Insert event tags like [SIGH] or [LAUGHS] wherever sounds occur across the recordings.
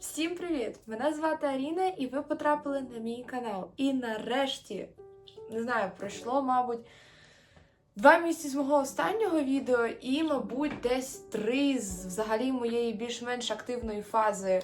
Всім привіт! Мене звати Аріна, і ви потрапили на мій канал. І нарешті, не знаю, пройшло, мабуть, два місяці з мого останнього відео, і, мабуть, десь три з взагалі моєї більш-менш активної фази е,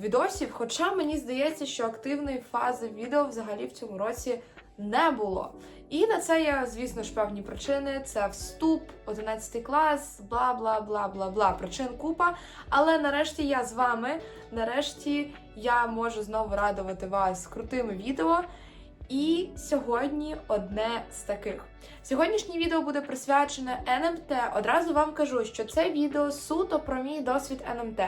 відосів. Хоча мені здається, що активної фази відео взагалі в цьому році не було. І на це є, звісно ж, певні причини. Це вступ, 11 клас, бла бла бла бла бла. Причин купа. Але нарешті я з вами. Нарешті я можу знову радувати вас крутими відео. І сьогодні одне з таких. Сьогоднішнє відео буде присвячене НМТ. Одразу вам кажу, що це відео суто про мій досвід НМТ.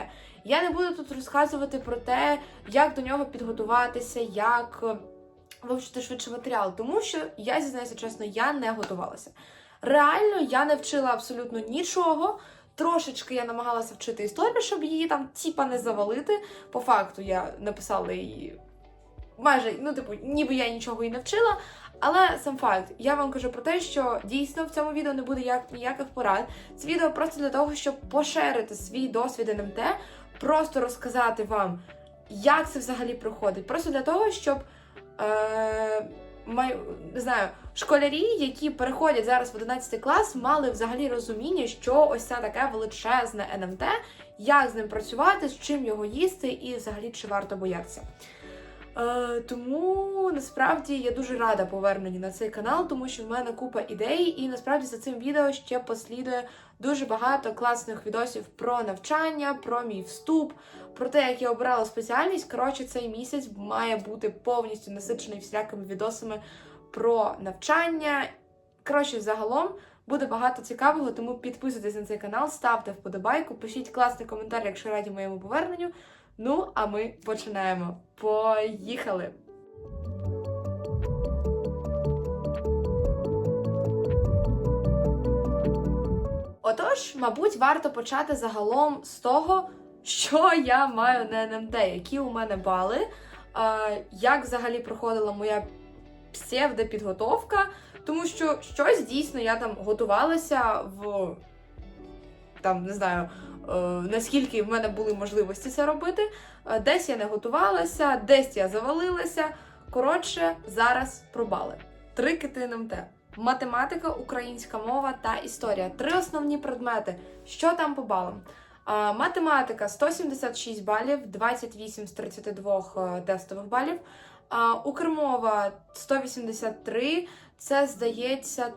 Я не буду тут розказувати про те, як до нього підготуватися, як вивчити швидше матеріал, тому що я зізнаюся чесно, я не готувалася. Реально, я не вчила абсолютно нічого. Трошечки я намагалася вчити історію, щоб її там тіпа не завалити. По факту я написала її майже, ну, типу, ніби я нічого і не вчила. Але сам факт, я вам кажу про те, що дійсно в цьому відео не буде як, ніяких порад. Це відео просто для того, щоб поширити свій досвід НМТ, просто розказати вам, як це взагалі проходить. Просто для того, щоб е, май, не знаю, школярі, які переходять зараз в 11 клас, мали взагалі розуміння, що ось це таке величезне НМТ, як з ним працювати, з чим його їсти, і взагалі чи варто боятися. Е, тому насправді я дуже рада поверненню на цей канал, тому що в мене купа ідей, і насправді за цим відео ще послідує дуже багато класних відосів про навчання, про мій вступ, про те, як я обирала спеціальність. Коротше, цей місяць має бути повністю насичений всілякими відосами про навчання. Коротше, загалом буде багато цікавого, тому підписуйтесь на цей канал, ставте вподобайку, пишіть класний коментар, якщо раді моєму поверненню. Ну, а ми починаємо. Поїхали! Отож, мабуть, варто почати загалом з того, що я маю на НМТ, які у мене бали, як взагалі проходила моя псевдопідготовка, тому що щось дійсно я там готувалася в там, не знаю, наскільки в мене були можливості це робити. Е, Десь я не готувалася, десь я завалилася. Коротше, зараз про бали. Три кити НМТ. Математика, українська мова та історія. Три основні предмети. Що там по балам? А, математика 176 балів, 28 з 32 е, тестових балів. Укрмова 183, це здається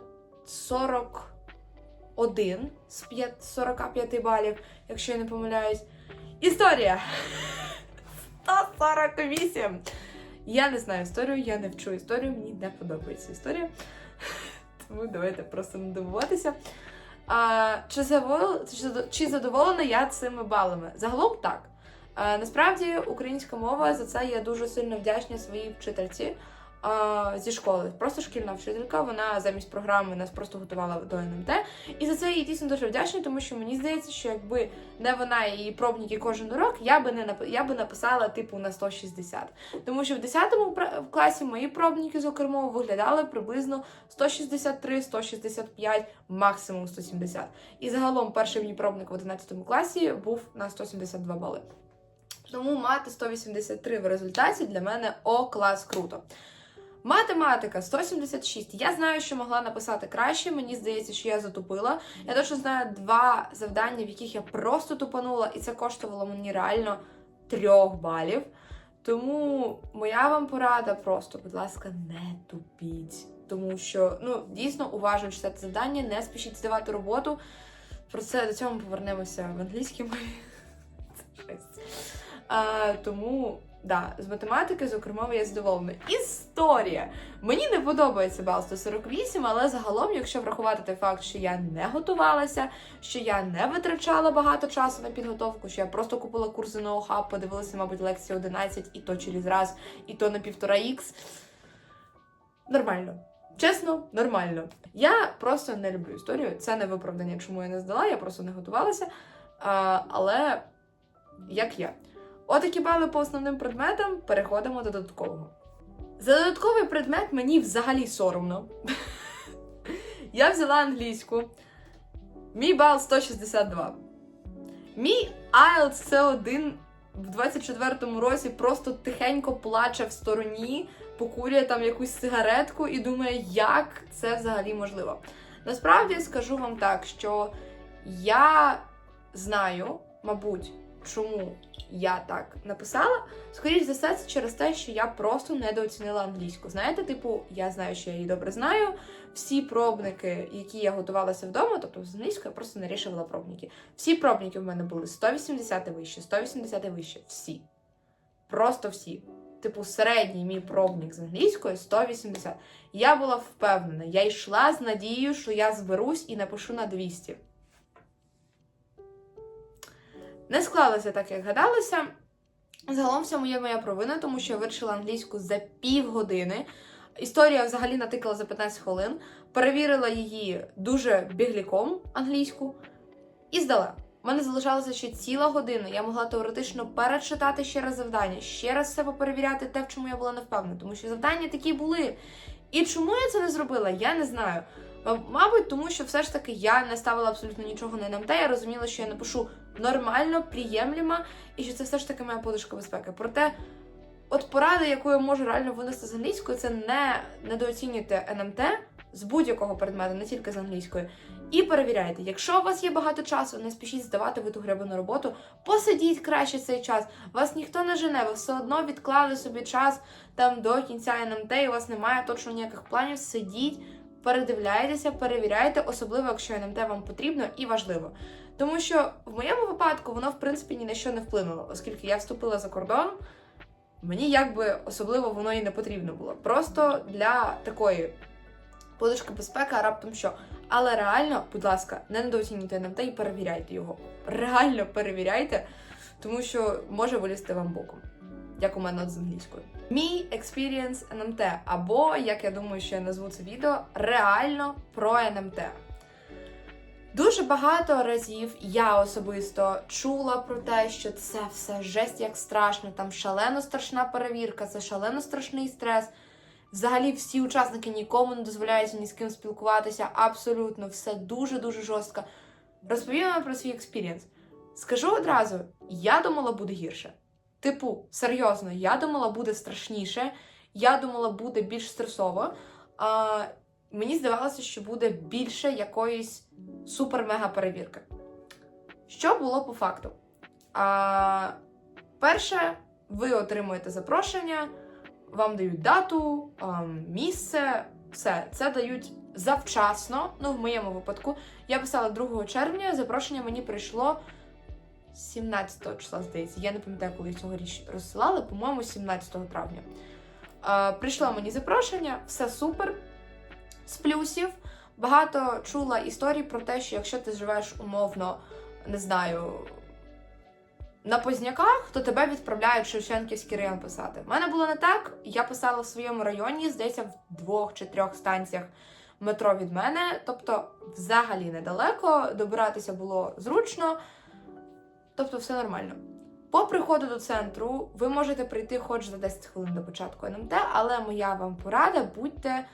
41 з 5 45 балів, якщо я не помиляюсь. Історія 148. Я не знаю історію, я не вчу історію, мені не подобається історія. Тому давайте просто не дивуватися. А, чи, завол... чи, задоволена я цими балами? Загалом так. А, насправді, українська мова за це я дуже сильно вдячна своїй вчительці зі школи. Просто шкільна вчителька. Вона замість програми нас просто готувала до НМТ. І за це я дійсно дуже вдячна, тому що мені здається, що якби не вона її пробники кожен урок, я би не я би написала типу на 160. Тому що в 10 пр- класі мої пробники, зокрема, виглядали приблизно 163, 165, максимум 170. І загалом перший мій пробник в 11 класі був на 172 бали. Тому мати 183 в результаті для мене о клас круто. Математика 176. Я знаю, що могла написати краще. Мені здається, що я затупила. Я точно знаю два завдання, в яких я просто тупанула, і це коштувало мені реально трьох балів. Тому моя вам порада просто, будь ласка, не тупіть. Тому що ну дійсно уважно читати завдання, не спішіть здавати роботу. Про це до цього ми повернемося в англійській мові. [LAUGHS] Це жесть. А, тому да, з математики, зокрема, я задоволена. Історія. Мені не подобається бал 148, але загалом, якщо врахувати той факт, що я не готувалася, що я не витрачала багато часу на підготовку, що я просто купила курси на ОХА, подивилася, мабуть, лекції 11, і то через раз, і то на півтора х Нормально. Чесно, нормально. Я просто не люблю історію. Це не виправдання, чому я не здала, я просто не готувалася. А, але як я. Отакі бали по основним предметам. Переходимо до додаткового. За додатковий предмет мені взагалі соромно. [LAUGHS] Я взяла англійську. Мій бал 162. Мій IELTS це один в 24-му році просто тихенько плаче в стороні, покурює там якусь сигаретку і думає, як це взагалі можливо. Насправді скажу вам так, що я знаю, мабуть, чому я так написала. Скоріше за все, це через те, що я просто недооцінила англійську. Знаєте, типу, я знаю, що я її добре знаю. Всі пробники, які я готувалася вдома, тобто з англійською, я просто нарішувала пробники. Всі пробники в мене були 180 і вище, 180 і вище. Всі. Просто всі. Типу, середній мій пробник з англійської 180. Я була впевнена, я йшла з надією, що я зберусь і напишу на 200. Не склалося так, як гадалося. Загалом в цьому є моя провина, тому що я вирішила англійську за півгодини. Історія взагалі натикала за 15 хвилин, перевірила її дуже бігліком англійську і здала. У мене залишалася ще ціла година. Я могла теоретично перечитати ще раз завдання, ще раз себе перевіряти те, в чому я була не впевнена, тому що завдання такі були. І чому я це не зробила, я не знаю. М- Мабуть, тому що все ж таки я не ставила абсолютно нічого на НМТ. Я розуміла, що я напишу нормально, приємлемо, і що це все ж таки моя подушка безпеки. Проте, от порада, яку я можу реально винести з англійської, це не недооцінюйте НМТ з будь-якого предмету, не тільки з англійської. І перевіряйте, якщо у вас є багато часу, не спішіть здавати ви ту гребану роботу, посидіть краще цей час. Вас ніхто не жене, ви все одно відклали собі час там до кінця НМТ, і у вас немає точно ніяких планів. Сидіть, передивляйтеся, перевіряйте, особливо якщо НМТ вам потрібно і важливо. Тому що в моєму випадку воно в принципі ні на що не вплинуло, оскільки я вступила за кордон. Мені якби особливо воно і не потрібно було. Просто для такої подушки безпеки, а раптом що. Але реально, будь ласка, не недооцінюйте НМТ і перевіряйте його. Реально перевіряйте, тому що може вилізти вам боком, як у мене от з англійською. Мій експірієнс НМТ, або, як я думаю, що я назву це відео, реально про НМТ. Дуже багато разів я особисто чула про те, що це все жесть як страшно, там шалено страшна перевірка, це шалено страшний стрес. Взагалі, всі учасники нікому не дозволяється ні з ким спілкуватися. Абсолютно, все дуже-дуже жорстко. Розповім вам про свій експірієнс. Скажу одразу, я думала, буде гірше. Типу, серйозно, я думала, буде страшніше, я думала, буде більш стресово. А, мені здавалося, що буде більше якоїсь супер-мега перевірки. Що було по факту? А, перше, ви отримуєте запрошення, вам дають дату, місце, все. Це дають завчасно. Ну, в моєму випадку. Я писала 2 червня, запрошення мені прийшло 17 числа, здається. Я не пам'ятаю, коли цьогоріч розсилали, по-моєму, 17 травня. А, прийшло мені запрошення, все супер. З плюсів багато чула історій про те, що якщо ти живеш умовно, не знаю, на Позняках, то тебе відправляють в Шевченківський район писати. У мене було не так. Я писала в своєму районі, здається, в двох чи трьох станціях метро від мене. Тобто, взагалі недалеко, добиратися було зручно. Тобто, все нормально. По приходу до центру ви можете прийти хоч за 10 хвилин до початку НМТ, але моя вам порада будьте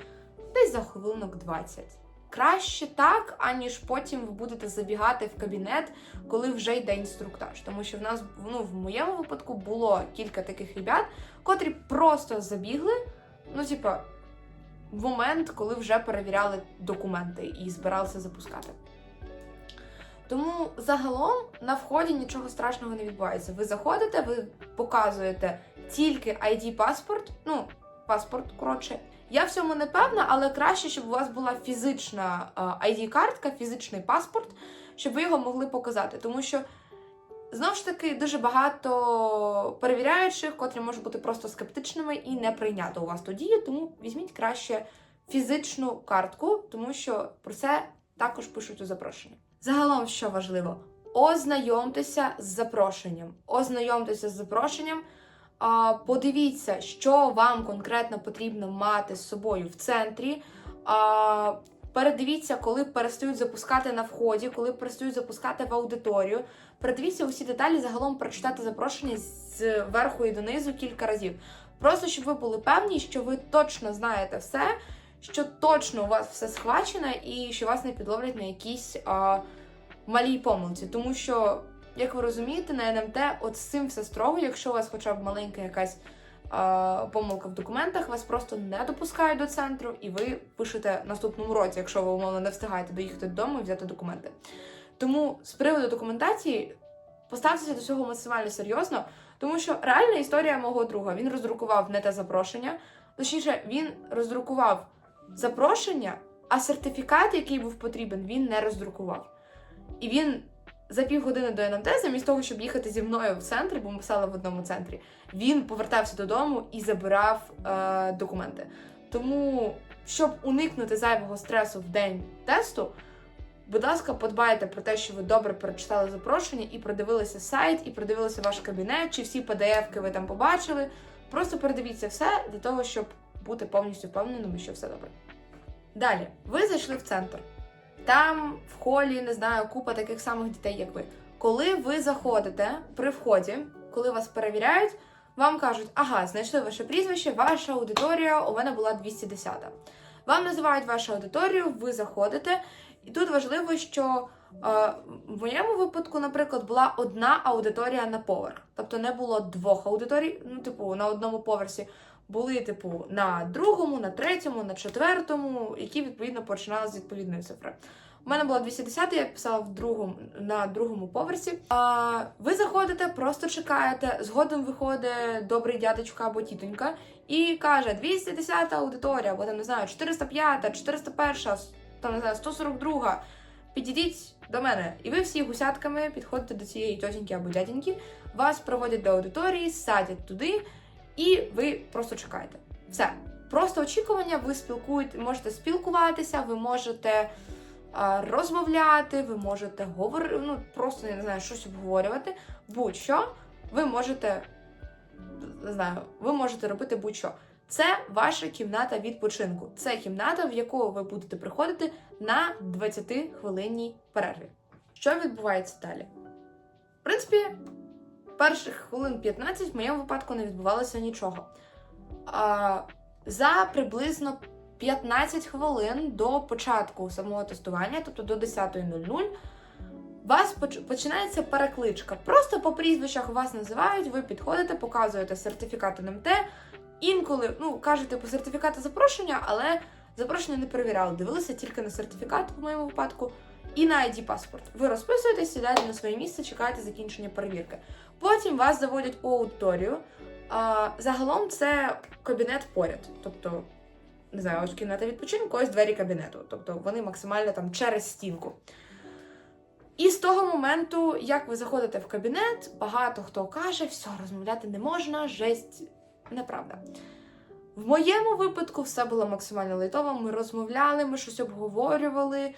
десь за хвилинок 20. Краще так, аніж потім ви будете забігати в кабінет, коли вже йде інструктаж. Тому що в нас ну, в моєму випадку було кілька таких ребят, котрі просто забігли, ну, типа, в момент, коли вже перевіряли документи і збиралися запускати. Тому загалом на вході нічого страшного не відбувається. Ви заходите, ви показуєте тільки ID-паспорт, ну, паспорт, коротше. Я в цьому не певна, але краще, щоб у вас була фізична ID-картка, фізичний паспорт, щоб ви його могли показати. Тому що, знову ж таки, дуже багато перевіряючих, котрі можуть бути просто скептичними і не прийняти у вас ту дію, тому візьміть краще фізичну картку, тому що про це також пишуть у запрошенні. Загалом, що важливо, ознайомтеся з запрошенням. Ознайомтеся з запрошенням. Подивіться, що вам конкретно потрібно мати з собою в центрі. Передивіться, коли перестають запускати на вході, коли перестають запускати в аудиторію. Передивіться усі деталі, загалом прочитати запрошення з верху і донизу кілька разів. Просто щоб ви були певні, що ви точно знаєте все, що точно у вас все схвачено, і що вас не підловлять на якісь а, малій помилці. Тому що як ви розумієте, на НМТ от з цим все строго, якщо у вас хоча б маленька якась а, помилка в документах, вас просто не допускають до центру, і ви пишете наступному році, якщо ви умовно не встигаєте доїхати додому і взяти документи. Тому з приводу документації поставтеся до цього максимально серйозно, тому що реальна історія мого друга він роздрукував не те запрошення, точніше, він роздрукував запрошення, а сертифікат, який був потрібен, він не роздрукував. І він за півгодини до НМТ, замість того, щоб їхати зі мною в центр, бо ми писали в одному центрі, він повертався додому і забирав е, документи. Тому, щоб уникнути зайвого стресу в день тесту, будь ласка, подбайте про те, що ви добре перечитали запрошення і продивилися сайт, і продивилися ваш кабінет, чи всі PDF-ки ви там побачили. Просто передивіться все для того, щоб бути повністю впевненими, що все добре. Далі, ви зайшли в центр. Там в холі, не знаю, купа таких самих дітей, як ви. Коли ви заходите при вході, коли вас перевіряють, вам кажуть, ага, знайшли ваше прізвище, ваша аудиторія у мене була 210. Вам називають вашу аудиторію, ви заходите, і тут важливо, що е, в моєму випадку, наприклад, була одна аудиторія на поверх. Тобто не було двох аудиторій, ну, типу, на одному поверсі. Були, типу, на другому, на третьому, на четвертому, які відповідно починали з відповідної цифри. У мене було 210, я писала в другому на другому поверсі. А ви заходите, просто чекаєте. Згодом виходить добрий дядечко або тітонька і каже: 210 аудиторія, або там не знаю, 405, 401, там не знаю, 142. Підійдіть до мене. І ви всі гусятками підходите до цієї тьотіньки або дяденьки, вас проводять до аудиторії, садять туди, і ви просто чекаєте. Все. Просто очікування, ви спілкуєте, можете спілкуватися, ви можете а, розмовляти, ви можете говорити, ну просто не знаю, щось обговорювати. Будь-що, ви можете не знаю, ви можете робити будь-що. Це ваша кімната відпочинку. Це кімната, в яку ви будете приходити на 20-хвилинній перерві. Що відбувається далі? В принципі, перших хвилин 15 в моєму випадку не відбувалося нічого. А, за приблизно 15 хвилин до початку самого тестування, тобто до 10.00, у вас поч- починається перекличка. Просто по прізвищах вас називають, ви підходите, показуєте сертифікат НМТ. Інколи ну, кажете по сертифікату запрошення, але запрошення не перевіряли. Дивилися тільки на сертифікат, в моєму випадку, і на ID паспорт. Ви розписуєтесь, сідаєте на своє місце, чекаєте закінчення перевірки. Потім вас заводять у аудиторію. А, загалом це кабінет поряд. Тобто, не знаю, ось кімната відпочинку, ось двері кабінету. Тобто вони максимально там через стінку. І з того моменту, як ви заходите в кабінет, багато хто каже, все, розмовляти не можна, жесть, неправда. В моєму випадку все було максимально лайтово. Ми розмовляли, ми щось обговорювали.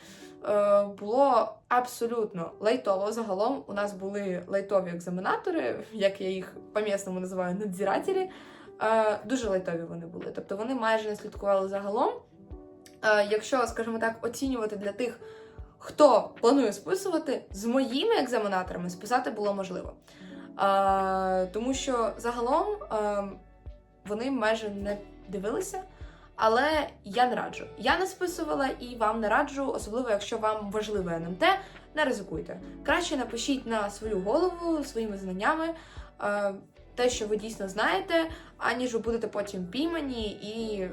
Е, було абсолютно лайтово. Загалом у нас були лайтові екзаменатори, як я їх по-місному називаю надзирателі. Е, дуже лайтові вони були. Тобто вони майже не слідкували загалом. Е, якщо, скажімо так, оцінювати для тих, хто планує списувати, з моїми екзаменаторами списати було можливо. Тому що загалом е, вони майже не дивилися. Але я не раджу. Я не списувала і вам не раджу, особливо якщо вам важливе НМТ, не ризикуйте. Краще напишіть на свою голову своїми знаннями е, те, що ви дійсно знаєте, аніж ви будете потім піймані і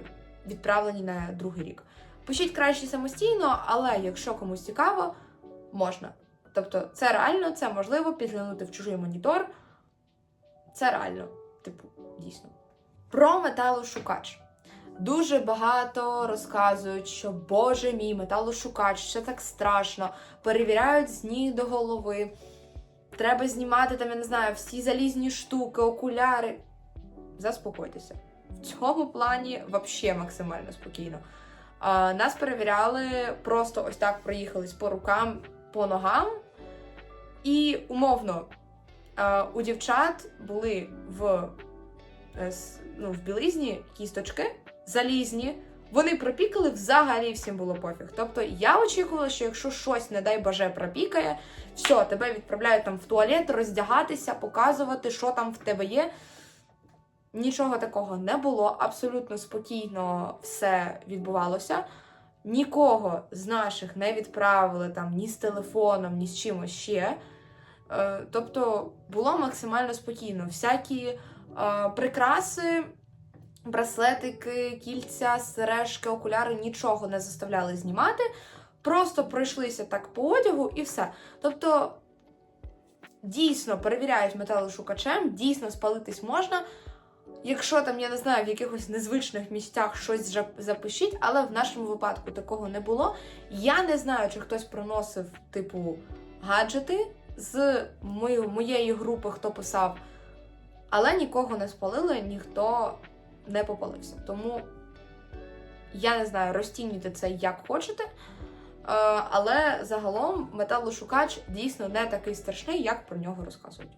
відправлені на другий рік. Пишіть краще самостійно, але якщо комусь цікаво, можна. Тобто, це реально, це можливо підглянути в чужий монітор. Це реально, типу, дійсно. Про металошукач. Дуже багато розказують, що Боже мій металошукач, це так страшно. Перевіряють з ніг до голови. Треба знімати там, я не знаю, всі залізні штуки, окуляри. Заспокойтеся. В цьому плані взагалі максимально спокійно. А, нас перевіряли, просто ось так проїхались по рукам, по ногам. І умовно, а, у дівчат були в, е, ну, в білизні кісточки залізні. Вони пропікали, взагалі всім було пофіг. Тобто я очікувала, що якщо щось, не дай боже, пропікає, все, тебе відправляють там в туалет, роздягатися, показувати, що там в тебе є. Нічого такого не було, абсолютно спокійно все відбувалося. Нікого з наших не відправили там ні з телефоном, ні з чимось ще. Е, тобто було максимально спокійно. Всякі прикраси, браслетики, кільця, сережки, окуляри нічого не заставляли знімати. Просто пройшлися так по одягу і все. Тобто, дійсно перевіряють металошукачем, дійсно спалитись можна. Якщо там, я не знаю, в якихось незвичних місцях щось запишіть, але в нашому випадку такого не було. Я не знаю, чи хтось проносив, типу, гаджети з моєї групи, хто писав, але нікого не спалили, ніхто не попалився. Тому я не знаю, розцінюйте це як хочете. Е, Але загалом металошукач дійсно не такий страшний, як про нього розказують.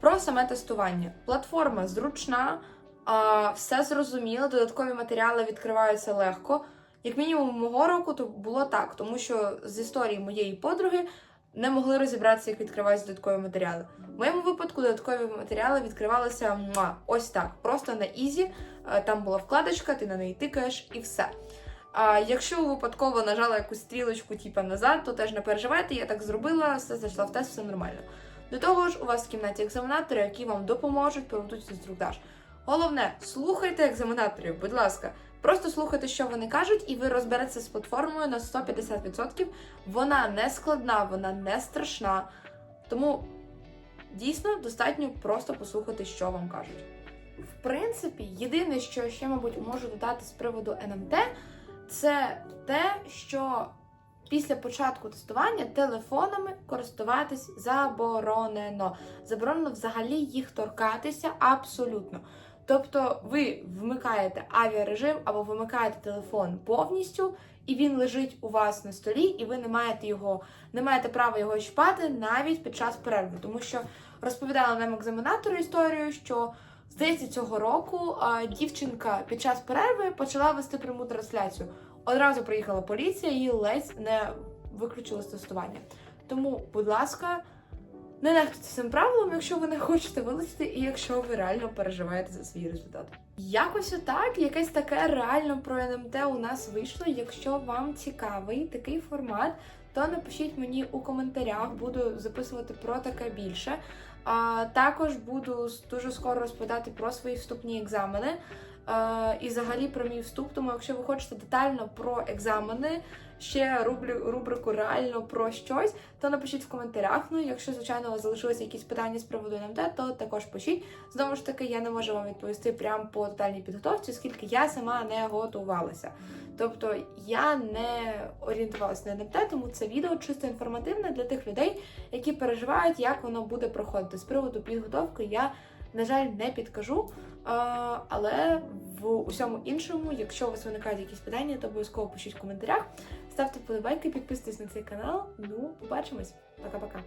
Про саме тестування. Платформа зручна, все зрозуміло, додаткові матеріали відкриваються легко. Як мінімум, мого року то було так, тому що з історії моєї подруги не могли розібратися, як відкриваються додаткові матеріали. В моєму випадку додаткові матеріали відкривалися муа, ось так, просто на ізі. Е, Там була вкладочка, ти на неї тикаєш і все. А якщо ви випадково нажала якусь стрілочку, типа назад, то теж не переживайте, я так зробила, все зайшла в тест, все нормально. До того ж, у вас в кімнаті екзаменатори, які вам допоможуть, проведуть інструктаж. Головне, слухайте екзаменаторів, будь ласка. Просто слухайте, що вони кажуть, і ви розберетеся з платформою на 150%. Вона не складна, вона не страшна. Тому дійсно достатньо просто послухати, що вам кажуть. В принципі, єдине, що ще, мабуть, можу додати з приводу НМТ, це те, що після початку тестування телефонами користуватись заборонено. Заборонено взагалі їх торкатися абсолютно. Тобто ви вмикаєте авіарежим або вимикаєте телефон повністю, і він лежить у вас на столі, і ви не маєте його, не маєте права його чіпати навіть під час перерви. Тому що розповідала нам екзаменатор історію, що здається, цього року а, дівчинка під час перерви почала вести пряму трансляцію. Одразу приїхала поліція і ледь не виключили з тестування. Тому, будь ласка, не нехтуйте цим правилом, якщо ви не хочете вилетіти, і якщо ви реально переживаєте за свій результат. Якось отак, якесь таке реально про НМТ у нас вийшло. Якщо вам цікавий такий формат, то напишіть мені у коментарях, буду записувати про таке більше. А, також буду дуже скоро розповідати про свої вступні екзамени. Е, і взагалі про мій вступ. Тому, якщо ви хочете детально про екзамени, ще рублю, рубрику реально про щось, то напишіть в коментарях. Ну, якщо, звичайно, у вас залишилися якісь питання з приводу НМТ, то також пишіть. Знову ж таки, я не можу вам відповісти прямо по тотальній підготовці, оскільки я сама не готувалася. Тобто я не орієнтувалася на НМТ, тому це відео чисто інформативне для тих людей, які переживають, як воно буде проходити. З приводу підготовки я, на жаль, не підкажу. Але в усьому іншому, якщо у вас виникають якісь питання, то обов'язково пишіть в коментарях. Ставте вподобайки, підписуйтесь на цей канал. Ну, побачимось. Пока-пока.